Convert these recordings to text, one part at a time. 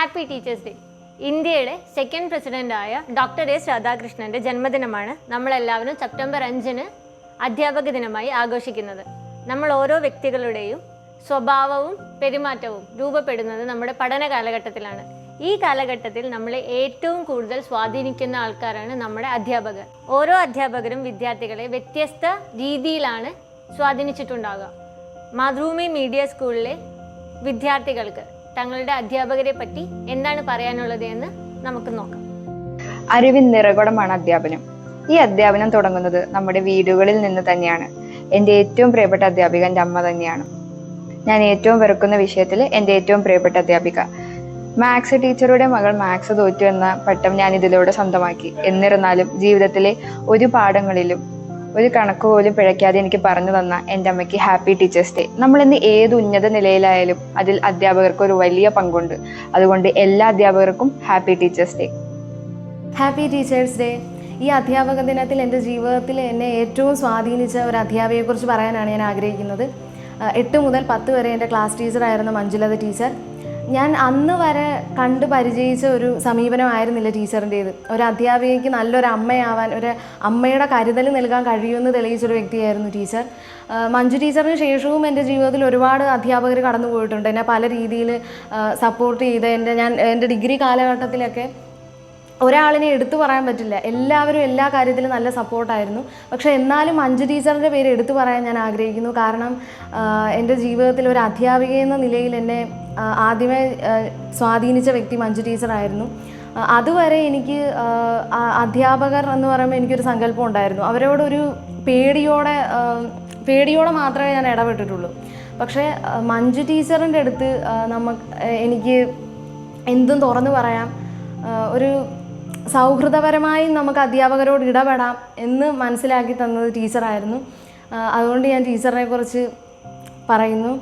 Happy teachers day ഇന്ത്യയുടെ second പ്രസിഡന്റായ doctor S രാധാകൃഷ്ണന്റെ ജന്മദിനമാണ് നമ്മളെല്ലാവരും സെപ്റ്റംബർ അഞ്ചിന് അധ്യാപക ദിനമായി ആഘോഷിക്കുന്നത്. നമ്മൾ ഓരോ വ്യക്തികളുടെയും സ്വഭാവവും പെരുമാറ്റവും രൂപപ്പെടുന്നത് നമ്മുടെ പഠന കാലഘട്ടത്തിലാണ്. ഈ കാലഘട്ടത്തിൽ നമ്മളെ ഏറ്റവും കൂടുതൽ സ്വാധീനിക്കുന്ന ആൾക്കാരാണ് നമ്മുടെ അധ്യാപകർ. ഓരോ അധ്യാപകരും വിദ്യാർത്ഥികളെ വ്യത്യസ്ത രീതിയിലാണ് സ്വാധീനിച്ചിട്ടുണ്ടാകുക മാതൃഭൂമി മീഡിയ സ്കൂളിലെ വിദ്യാർത്ഥികൾക്ക് തങ്ങളുടെ അധ്യാപകരെ പറ്റി എന്താണ് പറയാനുള്ളത് എന്ന് നമുക്ക് നോക്കാം. അറിവിൻ നിറകുടമാണ് അധ്യാപനം. ഈ അധ്യാപനം തുടങ്ങുന്നത് നമ്മുടെ വീടുകളിൽ നിന്ന് തന്നെയാണ്. എന്റെ ഏറ്റവും പ്രിയപ്പെട്ട അധ്യാപിക എന്റെ അമ്മ തന്നെയാണ്. ഞാൻ ഏറ്റവും വെറുക്കുന്ന വിഷയത്തിൽ എന്റെ ഏറ്റവും പ്രിയപ്പെട്ട അധ്യാപിക. മാത്സ് ടീച്ചറുടെ മകൾ മാത്സ് തോറ്റു എന്ന പട്ടം ഞാൻ ഇതിലൂടെ സ്വന്തമാക്കി. എന്നിരുന്നാലും ജീവിതത്തിലെ ഒരു പാഠങ്ങളിലും ഒരു കണക്ക് പോലും പിഴയ്ക്കാതെ എനിക്ക് പറഞ്ഞു തന്ന എന്റെ അമ്മയ്ക്ക് ഹാപ്പി ടീച്ചേഴ്സ് ഡേ. നമ്മൾ ഇന്ന് ഏത് ഉന്നത നിലയിലായാലും അതിൽ അധ്യാപകർക്ക് ഒരു വലിയ പങ്കുണ്ട്. അതുകൊണ്ട് എല്ലാ അധ്യാപകർക്കും happy teachers day. Happy teachers day. ഈ അധ്യാപക ദിനത്തിൽ എന്റെ ജീവിതത്തിൽ എന്നെ ഏറ്റവും സ്വാധീനിച്ച ഒരു അധ്യാപികയെക്കുറിച്ച് പറയാനാണ് ഞാൻ ആഗ്രഹിക്കുന്നത്. എട്ട് മുതൽ പത്ത് വരെ എന്റെ ക്ലാസ് ടീച്ചറായിരുന്നു മഞ്ജുലത ടീച്ചർ. ഞാൻ അന്ന് വരെ കണ്ട് പരിചയിച്ച ഒരു സമീപനമായിരുന്നില്ല ടീച്ചറിന്റേത്. ഒരു അധ്യാപികയ്ക്ക് നല്ലൊരു അമ്മയാവാൻ ഒരു അമ്മയുടെ കരുതൽ നൽകാൻ കഴിയുമെന്ന് തെളിയിച്ചൊരു വ്യക്തിയായിരുന്നു ടീച്ചർ. മഞ്ജു ടീച്ചറിന് ശേഷവും എന്റെ ജീവിതത്തിൽ ഒരുപാട് അധ്യാപകർ കടന്നു പോയിട്ടുണ്ട് എന്നെ പല രീതിയിൽ സപ്പോർട്ട് ചെയ്ത് എന്റെ ഞാൻ എന്റെ ഡിഗ്രി കാലഘട്ടത്തിലൊക്കെ ഒരാളിനെ എടുത്തു പറയാൻ പറ്റില്ല. എല്ലാവരും എല്ലാ കാര്യത്തിലും നല്ല സപ്പോർട്ടായിരുന്നു പക്ഷേ എന്നാലും അഞ്ജു ടീച്ചറിന്റെ പേര് എടുത്തു പറയാൻ ഞാൻ ആഗ്രഹിക്കുന്നു. കാരണം എന്റെ ജീവിതത്തിൽ ഒരു അധ്യാപിക എന്ന നിലയിൽ എന്നെ ആദ്യമേ സ്വാധീനിച്ച വ്യക്തി മഞ്ജു ടീച്ചറായിരുന്നു അതുവരെ എനിക്ക് അധ്യാപകർ എന്ന് പറയുമ്പോൾ എനിക്കൊരു സങ്കല്പം ഉണ്ടായിരുന്നു. അവരോടൊരു പേടിയോടെ പേടിയോടെ മാത്രമേ ഞാൻ ഇടപെട്ടിട്ടുള്ളൂ. പക്ഷേ മഞ്ജു ടീച്ചറിന്റെ അടുത്ത് നമുക്ക് എനിക്ക് എന്തും തുറന്നു പറയാം. ഒരു സൗഹൃദപരമായി നമുക്ക് അധ്യാപകരോട് ഇടപെടാം എന്ന് മനസ്സിലാക്കി തന്നത് ടീച്ചറായിരുന്നു. അതുകൊണ്ട് ഞാൻ ടീച്ചറിനെ കുറിച്ച് പറയുന്നു.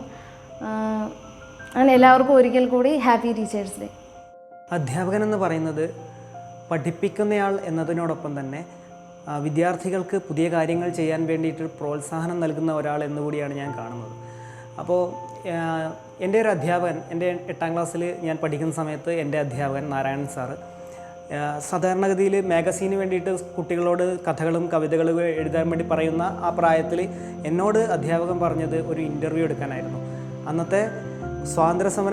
അങ്ങനെ എല്ലാവർക്കും ഒരിക്കൽ കൂടി ഹാപ്പി ടീച്ചേഴ്സ് ഡേ. അധ്യാപകൻ എന്ന് പറയുന്നത് പഠിപ്പിക്കുന്നയാൾ എന്നതിനോടൊപ്പം തന്നെ വിദ്യാർത്ഥികൾക്ക് പുതിയ കാര്യങ്ങൾ ചെയ്യാൻ വേണ്ടിയിട്ട് പ്രോത്സാഹനം നൽകുന്ന ഒരാൾ എന്നുകൂടിയാണ് ഞാൻ കാണുന്നത്. അപ്പോൾ എന്റെ ഒരു അധ്യാപകൻ എന്റെ എട്ടാം ക്ലാസ്സിൽ ഞാൻ പഠിക്കുന്ന സമയത്ത് എന്റെ അധ്യാപകൻ നാരായണൻ സാറ് സാധാരണഗതിയിൽ മാഗസീന് വേണ്ടിയിട്ട് കുട്ടികളോട് കഥകളും കവിതകളും എഴുതാൻ വേണ്ടി പറയുന്ന ആ പ്രായത്തിൽ എന്നോട് അധ്യാപകൻ പറഞ്ഞത് ഒരു ഇന്റർവ്യൂ എടുക്കാനായിരുന്നു. അന്നത്തെ സ്വാതന്ത്ര്യസമര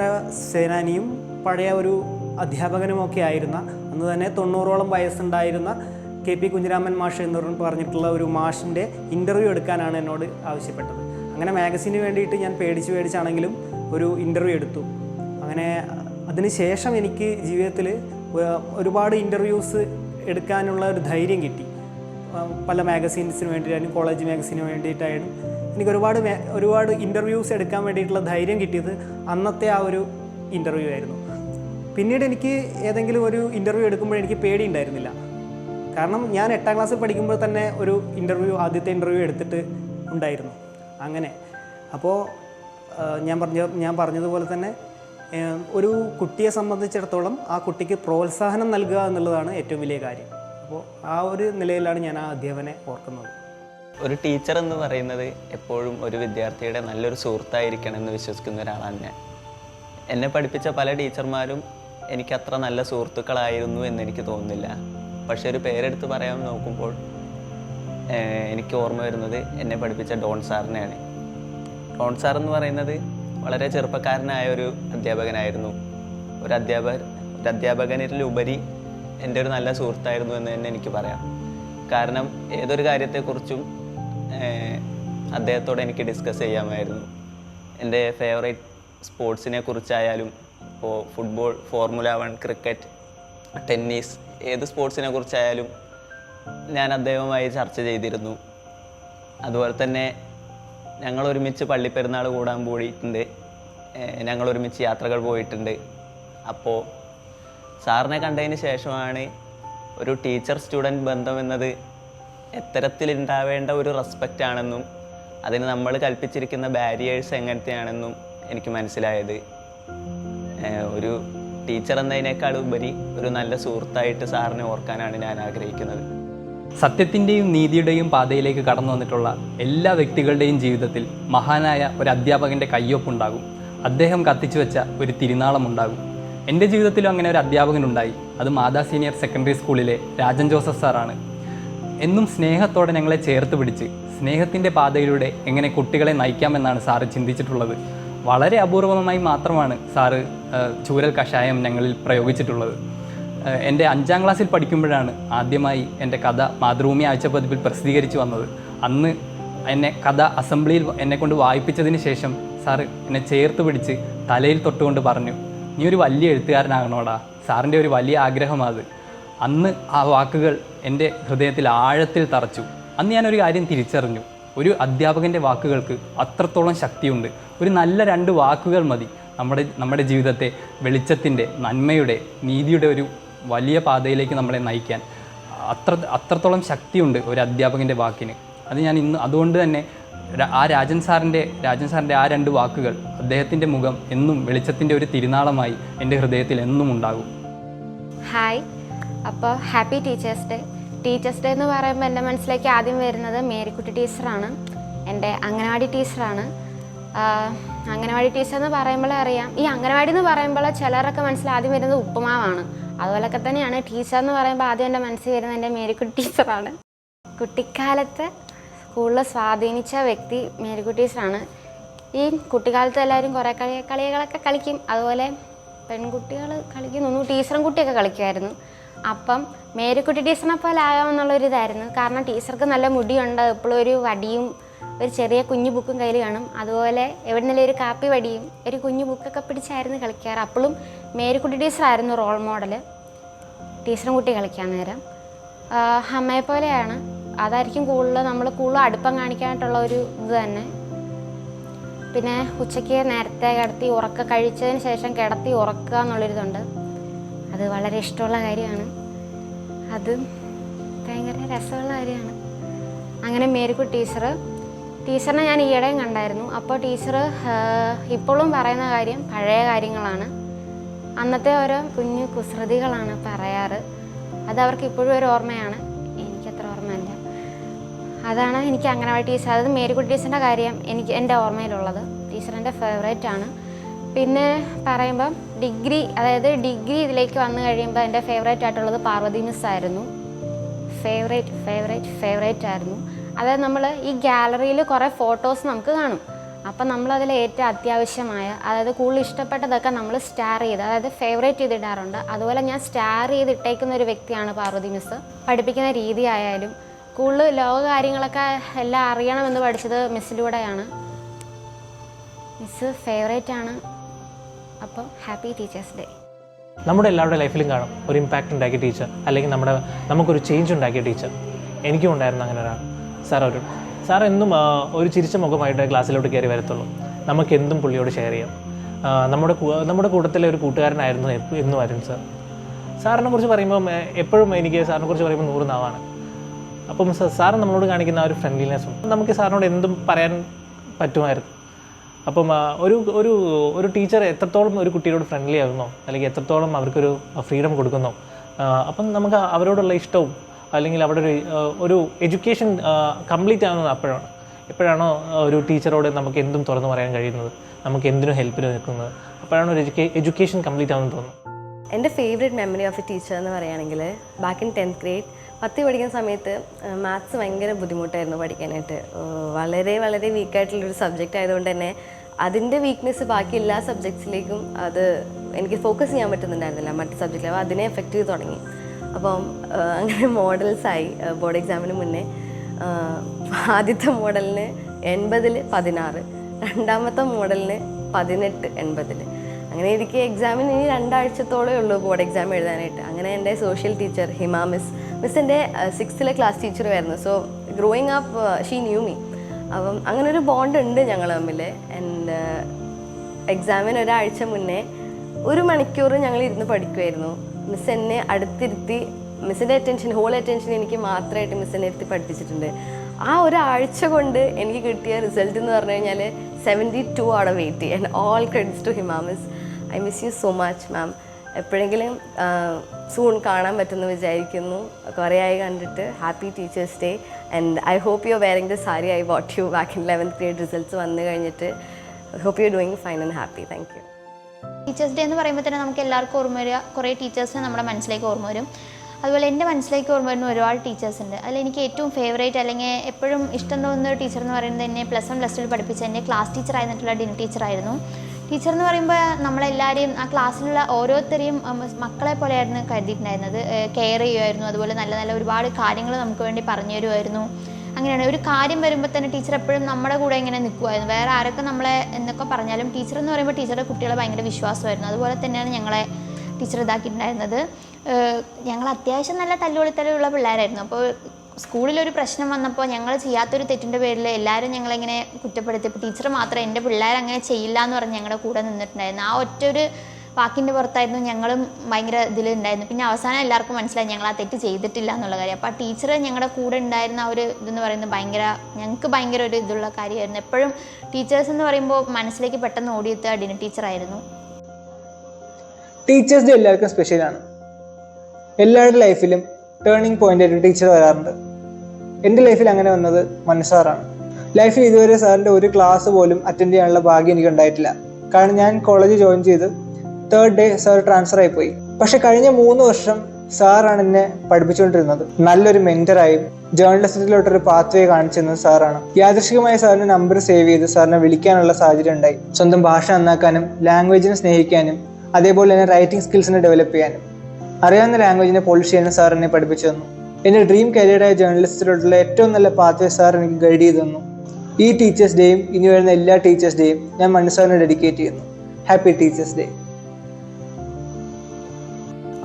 സേനാനിയും പഴയ ഒരു അധ്യാപകനുമൊക്കെ ആയിരുന്ന അന്ന് തന്നെ തൊണ്ണൂറോളം വയസ്സുണ്ടായിരുന്ന കെ പി കുഞ്ഞിരാമൻ മാഷ് എന്ന് പറഞ്ഞിട്ടുള്ള ഒരു മാഷിന്റെ ഇന്റർവ്യൂ എടുക്കാനാണ് എന്നോട് ആവശ്യപ്പെട്ടത്. അങ്ങനെ മാഗസീന് വേണ്ടിയിട്ട് ഞാൻ പേടിച്ച് പേടിച്ചാണെങ്കിലും ഒരു ഇന്റർവ്യൂ എടുത്തു. അങ്ങനെ അതിന് ശേഷം എനിക്ക് ജീവിതത്തിൽ ഒരുപാട് ഇന്റർവ്യൂസ് എടുക്കാനുള്ള ഒരു ധൈര്യം കിട്ടി. പല മാഗസീൻസിന് വേണ്ടിയിട്ടായാലും കോളേജ് മാഗസീന് വേണ്ടിയിട്ടായാലും. എനിക്ക് ഒരുപാട് ഒരുപാട് ഇന്റർവ്യൂസ് എടുക്കാൻ വേണ്ടിയിട്ടുള്ള ധൈര്യം കിട്ടിയത് അന്നത്തെ ആ ഒരു ഇന്റർവ്യൂ ആയിരുന്നു. പിന്നീട് എനിക്ക് ഏതെങ്കിലും ഒരു ഇന്റർവ്യൂ എടുക്കുമ്പോൾ എനിക്ക് പേടി ഉണ്ടായിരുന്നില്ല കാരണം ഞാൻ എട്ടാം ക്ലാസ്സിൽ പഠിക്കുമ്പോൾ തന്നെ ഒരു ഇന്റർവ്യൂ ആദ്യത്തെ ഇന്റർവ്യൂ എടുത്തിട്ട് ഉണ്ടായിരുന്നു. അങ്ങനെ. അപ്പോൾ ഞാൻ പറഞ്ഞ ഞാൻ പറഞ്ഞതുപോലെ തന്നെ ഒരു കുട്ടിയെ സംബന്ധിച്ചിടത്തോളം ആ കുട്ടിക്ക് പ്രോത്സാഹനം നൽകുക എന്നുള്ളതാണ് ഏറ്റവും വലിയ കാര്യം. അപ്പോൾ ആ ഒരു നിലയിലാണ് ഞാൻ ആ അധ്യാപനെ ഓർക്കുന്നത്. ഒരു ടീച്ചർ എന്ന് പറയുന്നത് എപ്പോഴും ഒരു വിദ്യാർത്ഥിയുടെ നല്ലൊരു സുഹൃത്തായിരിക്കണം എന്ന് വിശ്വസിക്കുന്ന ഒരാളാണ് ഞാൻ. എന്നെ പഠിപ്പിച്ച പല ടീച്ചർമാരും എനിക്ക് അത്ര നല്ല സുഹൃത്തുക്കളായിരുന്നു എന്ന് എനിക്ക് തോന്നുന്നില്ല. പക്ഷെ ഒരു പേരെടുത്ത് പറയാൻ നോക്കുമ്പോൾ എനിക്ക് ഓർമ്മ വരുന്നത് എന്നെ പഠിപ്പിച്ച ഡോൺ സാറിനെയാണ്. ഡോൺ സാർ എന്ന് പറയുന്നത് വളരെ ചെറുപ്പക്കാരനായ ഒരു അധ്യാപകനായിരുന്നു. ഒരു അധ്യാപക ഒരു അധ്യാപകനിലുപരി എന്റെ ഒരു നല്ല സുഹൃത്തായിരുന്നു എന്ന് തന്നെ എനിക്ക് പറയാം. കാരണം ഏതൊരു കാര്യത്തെക്കുറിച്ചും അദ്ദേഹത്തോട് എനിക്ക് ഡിസ്കസ് ചെയ്യാമായിരുന്നു. എന്റെ ഫേവറേറ്റ് സ്പോർട്സിനെ കുറിച്ചായാലും ഇപ്പോൾ football formula one cricket tennis ഏത് സ്പോർട്സിനെ കുറിച്ചായാലും ഞാൻ അദ്ദേഹവുമായി ചർച്ച ചെയ്തിരുന്നു. അതുപോലെ തന്നെ ഞങ്ങൾ ഒരുമിച്ച് പള്ളിപ്പെരുന്നാൾ കൂടാൻ പോയിട്ടുണ്ട്. ഞങ്ങൾ ഒരുമിച്ച് യാത്രകൾ പോയിട്ടുണ്ട്. അപ്പോൾ സാറിനെ കണ്ടതിന് ശേഷമാണ് ഒരു ടീച്ചർ സ്റ്റുഡന്റ് ബന്ധം എന്നത് എത്തരത്തിലുണ്ടാവേണ്ട ഒരു റെസ്പെക്റ്റ് ആണെന്നും അതിന് നമ്മൾ കൽപ്പിച്ചിരിക്കുന്ന ബാരിയേഴ്സ് എങ്ങനത്തെയാണെന്നും എനിക്ക് മനസ്സിലായത്. ഒരു ടീച്ചർ എന്നതിനേക്കാൾ ഉപരി ഒരു നല്ല സുഹൃത്തായിട്ട് സാറിനെ ഓർക്കാനാണ് ഞാൻ ആഗ്രഹിക്കുന്നത്. സത്യത്തിന്റെയും നീതിയുടെയും പാതയിലേക്ക് കടന്നു വന്നിട്ടുള്ള എല്ലാ വ്യക്തികളുടെയും ജീവിതത്തിൽ മഹാനായ ഒരു അധ്യാപകന്റെ കയ്യൊപ്പുണ്ടാകും. അദ്ദേഹം കത്തിച്ചു വെച്ച ഒരു തിരുനാളമുണ്ടാകും. എന്റെ ജീവിതത്തിലും അങ്ങനെ ഒരു അധ്യാപകനുണ്ടായി. അത് മാതാ സീനിയർ സെക്കൻഡറി സ്കൂളിലെ രാജൻ ജോസഫ് സാറാണ്. എന്നും സ്നേഹത്തോടെ ഞങ്ങളെ ചേർത്ത് പിടിച്ച് സ്നേഹത്തിന്റെ പാതയിലൂടെ എങ്ങനെ കുട്ടികളെ നയിക്കാമെന്നാണ് സാറ് ചിന്തിച്ചിട്ടുള്ളത്. വളരെ അപൂർവമായി മാത്രമാണ് സാറ് ചൂരൽ കഷായം ഞങ്ങളിൽ പ്രയോഗിച്ചിട്ടുള്ളത്. എന്റെ അഞ്ചാം ക്ലാസ്സിൽ പഠിക്കുമ്പോഴാണ് ആദ്യമായി എന്റെ കഥ മാതൃഭൂമി ആഴ്ച പതിപ്പിൽ പ്രസിദ്ധീകരിച്ചു വന്നത്. അന്ന് എന്നെ കഥ അസംബ്ലിയിൽ എന്നെ കൊണ്ട് വായിപ്പിച്ചതിന് ശേഷം സാറ് എന്നെ ചേർത്ത് പിടിച്ച് തലയിൽ തൊട്ടുകൊണ്ട് പറഞ്ഞു നീ ഒരു വലിയ എഴുത്തുകാരനാകണോടാ സാറിന്റെ ഒരു വലിയ ആഗ്രഹമാണ് അത് അന്ന് ആ വാക്കുകൾ എന്റെ ഹൃദയത്തിൽ ആഴത്തിൽ തറച്ചു. അന്ന് ഞാനൊരു കാര്യം തിരിച്ചറിഞ്ഞു. ഒരു അധ്യാപകന്റെ വാക്കുകൾക്ക് അത്രത്തോളം ശക്തിയുണ്ട്. ഒരു നല്ല രണ്ട് വാക്കുകൾ മതി. നമ്മുടെ നമ്മുടെ ജീവിതത്തെ വെളിച്ചത്തിന്റെ നന്മയുടെ നീതിയുടെ ഒരു വലിയ പാതയിലേക്ക് നമ്മളെ നയിക്കാൻ. അത്ര അത്രത്തോളം ശക്തിയുണ്ട് ഒരു അധ്യാപകന്റെ വാക്കിന്. അത് ഞാൻ ഇന്ന് അതുകൊണ്ട് തന്നെ ആ രാജൻ സാറിന്റെ രാജൻ സാറിന്റെ ആ രണ്ട് വാക്കുകൾ അദ്ദേഹത്തിന്റെ മുഖം എന്നും വെളിച്ചത്തിന്റെ ഒരു തിരുനാളമായി എന്റെ ഹൃദയത്തിൽ എന്നും ഉണ്ടാകും. ഹായ് അപ്പോൾ happy teachers day teachers day എന്ന് പറയുമ്പോൾ എന്റെ മനസ്സിലേക്ക് ആദ്യം വരുന്നത് മേരിക്കുട്ടി ടീച്ചറാണ് എന്റെ അംഗനവാടി ടീച്ചറാണ് അംഗനവാടി ടീച്ചർ എന്ന് പറയുമ്പോൾ അറിയാം. ഈ അംഗനവാടി എന്ന് പറയുമ്പോൾ ചിലരൊക്കെ മനസ്സിൽ ആദ്യം വരുന്നത് ഉപ്പുമാവാണ്. അതുപോലൊക്കെ തന്നെയാണ്. ടീച്ചർ എന്ന് പറയുമ്പോൾ ആദ്യം എന്റെ മനസ്സിൽ വരുന്നത് എന്റെ മേരിക്കുട്ടി ടീച്ചറാണ്. കുട്ടിക്കാലത്ത് സ്കൂളിൽ സ്വാധീനിച്ച വ്യക്തി മേരിക്കുട്ടി ടീച്ചറാണ്. ഈ കുട്ടിക്കാലത്ത് എല്ലാവരും കുറേ കളി കളികളൊക്കെ കളിക്കും. അതുപോലെ പെൺകുട്ടികൾ കളിക്കുന്നു. ടീച്ചറും കുട്ടിയൊക്കെ കളിക്കുമായിരുന്നു. അപ്പം മേരിക്കുട്ടി ടീച്ചറിനെ പോലെ ആകാമെന്നുള്ളൊരിതായിരുന്നു. കാരണം ടീച്ചർക്ക് നല്ല മുടിയുണ്ട്. എപ്പോഴും ഒരു വടിയും ഒരു ചെറിയ കുഞ്ഞു ബുക്കും കയ്യിൽ കാണും. അതുപോലെ എവിടുന്നെങ്കിലും ഒരു കാപ്പി വടിയും ഒരു കുഞ്ഞു ബുക്കൊക്കെ പിടിച്ചായിരുന്നു കളിക്കാറ്. അപ്പോഴും മേരിക്കുട്ടി ടീച്ചറായിരുന്നു റോൾ മോഡൽ ടീച്ചറും കുട്ടി കളിക്കാൻ നേരം. അമ്മയെ പോലെയാണ്. അതായിരിക്കും കൂടുതൽ നമ്മൾ കൂടുതൽ അടുപ്പം കാണിക്കാനായിട്ടുള്ള ഒരു ഇത് തന്നെ. പിന്നെ ഉച്ചയ്ക്ക് നേരത്തെ കിടത്തി ഉറക്ക കഴിച്ചതിന് ശേഷം കിടത്തി ഉറക്കുക എന്നുള്ളൊരിതുണ്ട്. അത് വളരെ ഇഷ്ടമുള്ള കാര്യമാണ്. അത് ഭയങ്കര രസമുള്ള കാര്യമാണ്. അങ്ങനെ മേരിക്കുട്ടി ടീച്ചർ ടീച്ചറിനെ ഞാൻ ഈയിടെയും കണ്ടായിരുന്നു. അപ്പോൾ ടീച്ചർ ഇപ്പോഴും പറയുന്ന കാര്യം പഴയ കാര്യങ്ങളാണ്. അന്നത്തെ ഓരോ കുഞ്ഞു കുസൃതികളാണ് പറയാറ്. അത് അവർക്ക് ഇപ്പോഴും ഒരു ഓർമ്മയാണ്. എനിക്കത്ര ഓർമ്മയില്ല. അതാണ് എനിക്ക് അംഗനവാടി ടീച്ചർ അതായത് മേരിക്കുട്ടി ടീച്ചറിന്റെ കാര്യം എനിക്ക് എന്റെ ഓർമ്മയിലുള്ളത്. ടീച്ചർ എന്റെ ഫേവറേറ്റ് ആണ്. പിന്നെ പറയുമ്പം ഡിഗ്രി അതായത് ഡിഗ്രി ഇതിലേക്ക് വന്നു കഴിയുമ്പോൾ എന്റെ ഫേവറേറ്റ് ആയിട്ടുള്ളത് പാർവതി മിസ് ആയിരുന്നു. ഫേവറേറ്റ് ഫേവറേറ്റ് ഫേവറേറ്റ് ആയിരുന്നു. അതായത് നമ്മൾ ഈ ഗാലറിയിൽ കുറേ ഫോട്ടോസ് നമുക്ക് കാണും. അപ്പം നമ്മളതിൽ ഏറ്റവും അത്യാവശ്യമായ അതായത് കൂടുതൽ ഇഷ്ടപ്പെട്ടതൊക്കെ നമ്മൾ സ്റ്റാർ ചെയ്ത് അതായത് ഫേവറേറ്റ് ചെയ്തിടാറുണ്ട്. അതുപോലെ ഞാൻ സ്റ്റാർ ചെയ്തിട്ടേക്കുന്ന ഒരു വ്യക്തിയാണ് പാർവതി മിസ് പഠിപ്പിക്കുന്ന രീതി ആയാലും കൂടുതൽ ലോക കാര്യങ്ങളൊക്കെ എല്ലാം അറിയണമെന്ന് പഠിച്ചത് മിസ്സിലൂടെയാണ് മിസ് ഫേവറേറ്റ് ആണ്. അപ്പോൾ ഹാപ്പി ടീച്ചേഴ്സ് ഡേ നമ്മുടെ എല്ലാവരുടെ ലൈഫിലും കാണും. ഒരു ഇമ്പാക്റ്റ് ഉണ്ടാക്കിയ ടീച്ചർ അല്ലെങ്കിൽ നമ്മുടെ നമുക്കൊരു ചേഞ്ച് ഉണ്ടാക്കിയ ടീച്ചർ എനിക്കും ഉണ്ടായിരുന്നു അങ്ങനെ ഒരാൾ. സാർ ഒരു സാർ എന്നും ഒരു ചിരിച്ച മുഖമായിട്ട് ക്ലാസ്സിലോട്ട് കയറി വരത്തുള്ളൂ. നമുക്ക് എന്തും പുള്ളിയോട് ഷെയർ ചെയ്യാം. നമ്മുടെ നമ്മുടെ കൂട്ടത്തിലെ ഒരു കൂട്ടുകാരനായിരുന്നു എന്നും അരുൺ സാർ. സാറിനെ കുറിച്ച് പറയുമ്പോൾ എപ്പോഴും എനിക്ക് സാറിനെ കുറിച്ച് പറയുമ്പോൾ നൂറ് നാവാണ്. അപ്പം സാർ നമ്മളോട് കാണിക്കുന്ന ആ ഒരു ഫ്രണ്ട്ലിനെസ്സും നമുക്ക് സാറിനോട് എന്തും പറയാൻ പറ്റുമായിരുന്നു. അപ്പം ഒരു ഒരു ഒരു ടീച്ചർ എത്രത്തോളം ഒരു കുട്ടിയോട് ഫ്രണ്ട്ലി ആകുന്നോ അല്ലെങ്കിൽ എത്രത്തോളം അവർക്കൊരു ഫ്രീഡം കൊടുക്കുന്നോ അപ്പം നമുക്ക് അവരോടുള്ള ഇഷ്ടവും അല്ലെങ്കിൽ അവിടെ ഒരു ഒരു എഡ്യൂക്കേഷൻ കംപ്ലീറ്റ് ആകുന്നത് അപ്പോഴാണ്. എപ്പോഴാണോ ഒരു ടീച്ചറോട് നമുക്ക് എന്തും തുറന്നു പറയാൻ കഴിയുന്നത് നമുക്ക് എന്തിനും ഹെൽപ്പിന് നിൽക്കുന്നത് അപ്പോഴാണ് ഒരു എഡ്യൂക്കേ എഡ്യൂക്കേഷൻ കംപ്ലീറ്റ് ആവുമെന്ന് തോന്നുന്നത്. എന്റെ favourite memory of a teacher എന്ന് പറയുകയാണെങ്കിൽ ബാക്ക് ഇൻ ടെൻത്ത് ഗ്രേഡ് പത്ത് പഠിക്കുന്ന സമയത്ത് മാത്സ് ഭയങ്കര ബുദ്ധിമുട്ടായിരുന്നു പഠിക്കാനായിട്ട്. വളരെ വളരെ വീക്കായിട്ടുള്ളൊരു സബ്ജക്റ്റ് ആയതുകൊണ്ട് തന്നെ അതിന്റെ വീക്ക്നെസ് ബാക്കി എല്ലാ സബ്ജക്ട്സിലേക്കും അത് എനിക്ക് ഫോക്കസ് ചെയ്യാൻ പറ്റുന്നുണ്ടായിരുന്നില്ല മറ്റ് സബ്ജക്റ്റിൽ അപ്പോൾ അതിനെ എഫക്റ്റ് ചെയ്ത് തുടങ്ങി. അപ്പം അങ്ങനെ മോഡൽസായി ബോർഡ് എക്സാമിന് മുന്നേ. ആദ്യത്തെ മോഡലിന് എൺപതിൽ പതിനാറ് രണ്ടാമത്തെ മോഡലിന് പതിനെട്ട് എൺപതിൽ അങ്ങനെ എനിക്ക് എക്സാമിന് ഇനി രണ്ടാഴ്ചത്തോളേ ഉള്ളൂ ബോർഡ് എക്സാം എഴുതാനായിട്ട്. അങ്ങനെ എന്റെ social teacher Hima miss miss എന്റെ സിക്സ്ത്തിലെ class ടീച്ചറുമായിരുന്നു so growing up she knew me. അപ്പം അങ്ങനെ ഒരു ബോണ്ട് ഉണ്ട് ഞങ്ങൾ തമ്മിൽ ആൻഡ് എക്സാമിന് ഒരാഴ്ച മുന്നേ ഒരു മണിക്കൂർ ഞങ്ങൾ ഇരുന്ന് പഠിക്കുമായിരുന്നു മിസ് എന്നെ അടുത്തിരുത്തി മിസ്സിന്റെ അറ്റൻഷൻ ഹോൾ അറ്റൻഷൻ എനിക്ക് മാത്രമായിട്ട് മിസ് എന്നെ ഇരുത്തി പഠിപ്പിച്ചിട്ടുണ്ട്. ആ ഒരാഴ്ച കൊണ്ട് എനിക്ക് കിട്ടിയ റിസൾട്ട് എന്ന് പറഞ്ഞു കഴിഞ്ഞാൽ സെവന്റി ടു ആണ് weight and all credits to Hima miss I miss you so much ma'am എപ്പോഴെങ്കിലും സൂൺ കാണാൻ പറ്റുമെന്ന് വിചാരിക്കുന്നു. കുറേ ആയി കണ്ടിട്ട്. Happy teachers day and I hope you wearing the sari I what you back in eleventh grade results വന്നു കഴിഞ്ഞിട്ട്. Hope you doing fine and happy thank you teachers day എന്ന് പറയുമ്പോൾ തന്നെ നമുക്ക് എല്ലാവർക്കും ഓർമ്മ വരിക. കുറേ ടീച്ചേഴ്സിനെ നമ്മുടെ മനസ്സിലേക്ക് ഓർമ്മ വരും. അതുപോലെ എന്റെ മനസ്സിലേക്ക് ഓർമ്മ വരുന്ന ഒരുപാട് ടീച്ചേഴ്സ് ഉണ്ട്. അതിൽ എനിക്ക് ഏറ്റവും ഫേവറേറ്റ് അല്ലെങ്കിൽ എപ്പോഴും ഇഷ്ടം തോന്നുന്ന ഒരു ടീച്ചർ എന്ന് പറയുന്നത് എന്നെ പ്ലസ് വൺ പ്ലസ് ടുവിൽ പഠിപ്പിച്ച എന്റെ ക്ലാസ് ടീച്ചർ ആയിരുന്നിട്ടുള്ള ടീച്ചർ ടീച്ചറായിരുന്നു ടീച്ചർ എന്ന് പറയുമ്പോൾ നമ്മളെല്ലാവരെയും ആ ക്ലാസ്സിലുള്ള ഓരോരുത്തരെയും മക്കളെ പോലെയായിരുന്നു കരുതിയിട്ടുണ്ടായിരുന്നത്. കെയർ ചെയ്യുമായിരുന്നു. അതുപോലെ നല്ല നല്ല ഒരുപാട് കാര്യങ്ങൾ നമുക്ക് വേണ്ടി പറഞ്ഞു തരുമായിരുന്നു. അങ്ങനെയാണ്. ഒരു കാര്യം വരുമ്പോൾ തന്നെ ടീച്ചർ എപ്പോഴും നമ്മുടെ കൂടെ ഇങ്ങനെ നിൽക്കുമായിരുന്നു വേറെ ആരൊക്കെ നമ്മളെ എന്നൊക്കെ പറഞ്ഞാലും ടീച്ചർ എന്ന് പറയുമ്പോൾ ടീച്ചറുടെ കുട്ടികളെ ഭയങ്കര വിശ്വാസമായിരുന്നു. അതുപോലെ തന്നെയാണ് ഞങ്ങളെ ടീച്ചർ ഇതാക്കിയിട്ടുണ്ടായിരുന്നത്. ഞങ്ങൾ അത്യാവശ്യം നല്ല തല്ലുപൊളിത്തലുള്ള പിള്ളേരായിരുന്നു. അപ്പോൾ സ്കൂളിലൊരു പ്രശ്നം വന്നപ്പോൾ ഞങ്ങൾ ചെയ്യാത്തൊരു തെറ്റിന്റെ പേരിൽ എല്ലാവരും ഞങ്ങളിങ്ങനെ കുറ്റപ്പെടുത്തി. ഇപ്പോൾ ടീച്ചർ മാത്രം എന്റെ പിള്ളേർ അങ്ങനെ ചെയ്യില്ല എന്ന് പറഞ്ഞ് ഞങ്ങളുടെ കൂടെ നിന്നിട്ടുണ്ടായിരുന്നു. ആ ഒറ്റ ഒരു വാക്കിന്റെ പുറത്തായിരുന്നു. ഞങ്ങളും ഭയങ്കര ഇതിലുണ്ടായിരുന്നു. പിന്നെ അവസാനം എല്ലാവർക്കും മനസ്സിലായി ഞങ്ങൾ ആ തെറ്റ് ചെയ്തിട്ടില്ല എന്നുള്ള കാര്യം. അപ്പോൾ ആ ടീച്ചർ ഞങ്ങളുടെ കൂടെ ഉണ്ടായിരുന്ന ആ ഒരു ഇതെന്ന് പറയുന്നത് ഭയങ്കര ഞങ്ങൾക്ക് ഭയങ്കര ഒരു ഇതുള്ള കാര്യമായിരുന്നു. എപ്പോഴും ടീച്ചേഴ്സ് എന്ന് പറയുമ്പോൾ മനസ്സിലേക്ക് പെട്ടെന്ന് ഓടിയെത്തുക ഡിന ടീച്ചറായിരുന്നു. ടീച്ചേഴ്സ് ഡേ എല്ലാവർക്കും സ്പെഷ്യലാണ്. എല്ലാവരുടെ ലൈഫിലും ടേണിംഗ് പോയിന്റ് ആയിട്ട് ടീച്ചർ വരാറുണ്ട്. എന്റെ ലൈഫിൽ അങ്ങനെ വന്നത് മനസ്സാറാണ് ലൈഫിൽ ഇതുവരെ സാറിന്റെ ഒരു ക്ലാസ് പോലും അറ്റൻഡ് ചെയ്യാനുള്ള ഭാഗ്യം എനിക്ക് ഉണ്ടായിട്ടില്ല കാരണം ഞാൻ കോളേജ് ജോയിൻ ചെയ്ത് തേർഡ് ഡേ സാർ ട്രാൻസ്ഫർ ആയി പോയി പക്ഷെ കഴിഞ്ഞ മൂന്ന് വർഷം സാറാണ് എന്നെ പഠിപ്പിച്ചുകൊണ്ടിരുന്നത്. നല്ലൊരു മെന്ററായും ജേർണലിസത്തിലോട്ടൊരു പാത്വേ കാണിച്ചിരുന്നത് സാറാണ് യാദൃശികമായി സാറിന്റെ നമ്പർ സേവ് ചെയ്ത് സാറിനെ വിളിക്കാനുള്ള സാഹചര്യം ഉണ്ടായി. സ്വന്തം ഭാഷ നന്നാക്കാനും ലാംഗ്വേജിനെ സ്നേഹിക്കാനും അതേപോലെ തന്നെ റൈറ്റിംഗ് സ്കിൽസിനെ ഡെവലപ്പ് ചെയ്യാനും. അറിയാവുന്ന ലാംഗ്വേജിനെ പോളിഷ് ചെയ്യാനും സാർ എന്നെ പഠിപ്പിച്ചു തന്നു. എന്റെ ഡ്രീം കരിയറായ ജേർണലിസ്റ്റിലോട്ടുള്ള ഏറ്റവും നല്ല പാത്വേ സാർ എനിക്ക് ഗൈഡ് ചെയ്തു തന്നു. ഈ ടീച്ചേഴ്സ് ഡേയും ഇനി വരുന്ന എല്ലാ ടീച്ചേഴ്സ് ഡേയും ഞാൻ മനസ്സാറിനെ ഡെഡിക്കേറ്റ് ചെയ്യുന്നു. ഹാപ്പി ടീച്ചേഴ്സ് ഡേ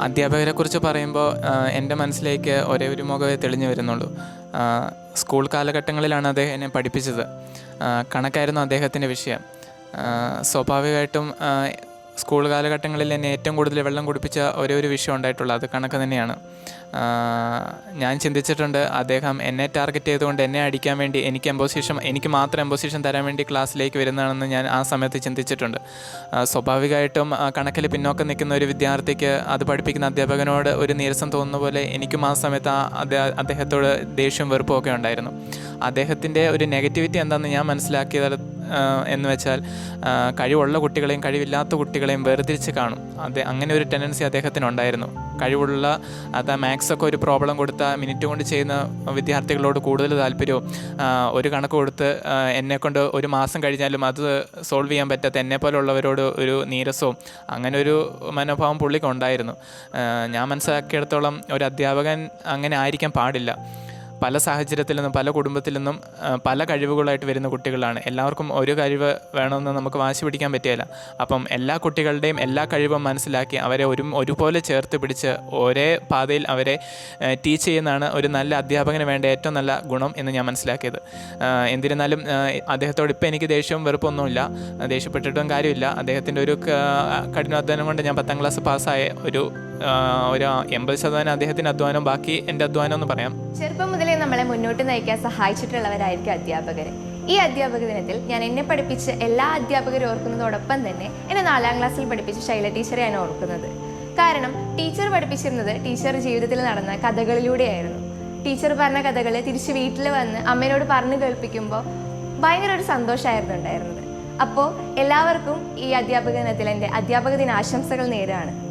അധ്യാപകരെ കുറിച്ച് പറയുമ്പോൾ എന്റെ മനസ്സിലേക്ക് ഒരേ ഒരു മുഖമേ തെളിഞ്ഞു വരുന്നുള്ളൂ. സ്കൂൾ കാലഘട്ടങ്ങളിലാണ് അദ്ദേഹം എന്നെ പഠിപ്പിച്ചത്. കണക്കായിരുന്നു അദ്ദേഹത്തിന്റെ വിഷയം. സ്വാഭാവികമായിട്ടും സ്കൂൾ കാലഘട്ടങ്ങളിൽ എന്നെ ഏറ്റവും കൂടുതൽ വെള്ളം കുടിപ്പിച്ച ഒരേ ഒരു വിഷയം ഉണ്ടായിട്ടുള്ളത് അത് കണക്ക് തന്നെയാണ്. ഞാൻ ചിന്തിച്ചിട്ടുണ്ട് അദ്ദേഹം എന്നെ ടാർഗറ്റ് ചെയ്തുകൊണ്ട് എന്നെ അടിക്കാൻ വേണ്ടി എനിക്ക് എംബോസിഷൻ എനിക്ക് മാത്രം എംബോസിഷൻ തരാൻ വേണ്ടി ക്ലാസ്സിലേക്ക് വരുന്നതാണെന്ന് ഞാൻ ആ സമയത്ത് ചിന്തിച്ചിട്ടുണ്ട്. സ്വാഭാവികമായിട്ടും കണക്കിൽ പിന്നോക്കം നിൽക്കുന്ന ഒരു വിദ്യാർത്ഥിക്ക് അത് പഠിപ്പിക്കുന്ന അധ്യാപകനോട് ഒരു നീരസം തോന്നുന്ന പോലെ എനിക്കും ആ സമയത്ത് ആ അദ്ദേഹ- അദ്ദേഹത്തോട് ദേഷ്യവും വെറുപ്പും ഒക്കെ ഉണ്ടായിരുന്നു. അദ്ദേഹത്തിന്റെ ഒരു നെഗറ്റിവിറ്റി എന്താണെന്ന് ഞാൻ മനസ്സിലാക്കിയത് എന്ന് വെച്ചാൽ കഴിവുള്ള കുട്ടികളെയും കഴിവില്ലാത്ത കുട്ടികളെയും വേർതിരിച്ച് കാണും. അതെ അങ്ങനെ ഒരു ടെൻഡൻസി അദ്ദേഹത്തിനുണ്ടായിരുന്നു. കഴിവുള്ള അത് മാത്സ് ഒക്കെ ഒരു പ്രോബ്ലം കൊടുത്ത മിനിറ്റ് കൊണ്ട് ചെയ്യുന്ന വിദ്യാർത്ഥികളോട് കൂടുതൽ താല്പര്യവും ഒരു കണക്ക് കൊടുത്ത് എന്നെക്കൊണ്ട് എന്നെ കൊണ്ട് ഒരു മാസം കഴിഞ്ഞാലും അത് സോൾവ് ചെയ്യാൻ പറ്റാത്ത എന്നെ പോലുള്ളവരോട് ഒരു നീരസവും അങ്ങനെ ഒരു മനോഭാവം പുള്ളിക്ക് ഉണ്ടായിരുന്നു. ഞാൻ മനസ്സിലാക്കിയിടത്തോളം ഒരു അധ്യാപകൻ അങ്ങനെ ആയിരിക്കാൻ പാടില്ല. പല സാഹചര്യത്തിൽ നിന്നും പല കുടുംബത്തിൽ നിന്നും പല കഴിവുകളായിട്ട് വരുന്ന കുട്ടികളാണ്. എല്ലാവർക്കും ഒരു കഴിവ് വേണമെന്ന് നമുക്ക് വാശി പിടിക്കാൻ പറ്റിയല്ല അപ്പം എല്ലാ കുട്ടികളുടെയും എല്ലാ കഴിവും മനസ്സിലാക്കി അവരെ ഒരു ഒരുപോലെ ചേർത്ത് പിടിച്ച് ഒരേ പാതയിൽ അവരെ ടീച്ച് ചെയ്യുന്നതാണ് ഒരു നല്ല അധ്യാപകന് വേണ്ട ഏറ്റവും നല്ല ഗുണം എന്ന് ഞാൻ മനസ്സിലാക്കിയത്. എന്നിരുന്നാലും അദ്ദേഹത്തോട് ഇപ്പം എനിക്ക് ദേഷ്യവും വെറുപ്പൊന്നുമില്ല. ദേഷ്യപ്പെട്ടിട്ടും കാര്യമില്ല. അദ്ദേഹത്തിന്റെ ഒരു കഠിനാധ്വാനം കൊണ്ട് ഞാൻ പത്താം ക്ലാസ് പാസ്സായ ഒരു ഒരു എൺപത് ശതമാനം അദ്ദേഹത്തിന്റെ അധ്വാനം ബാക്കി എന്റെ അധ്വാനം എന്ന് പറയാം. ചെറുപ്പം മുതലേ നമ്മളെ മുന്നോട്ട് നയിക്കാൻ സഹായിച്ചിട്ടുള്ളവരായിരിക്കും അധ്യാപകർ. ഈ അധ്യാപക ദിനത്തിൽ ഞാൻ എന്നെ പഠിപ്പിച്ച എല്ലാ അധ്യാപകരും ഓർക്കുന്നതോടൊപ്പം തന്നെ എന്നെ നാലാം ക്ലാസ്സിൽ പഠിപ്പിച്ച ശൈല ടീച്ചറെയാണ് ഓർക്കുന്നത്. കാരണം ടീച്ചർ പഠിപ്പിച്ചിരുന്നത് ടീച്ചർ ജീവിതത്തിൽ നടന്ന കഥകളിലൂടെയായിരുന്നു. ടീച്ചർ പറഞ്ഞ കഥകൾ തിരിച്ച് വീട്ടിൽ വന്ന് അമ്മയോട് പറഞ്ഞു കേൾപ്പിക്കുമ്പോൾ ഭയങ്കര ഒരു സന്തോഷമായിരുന്നു ഉണ്ടായിരുന്നത്. അപ്പോൾ എല്ലാവർക്കും ഈ അധ്യാപക ദിനത്തിൽ എന്റെ അധ്യാപക ദിനാശംസകൾ നേരാണ്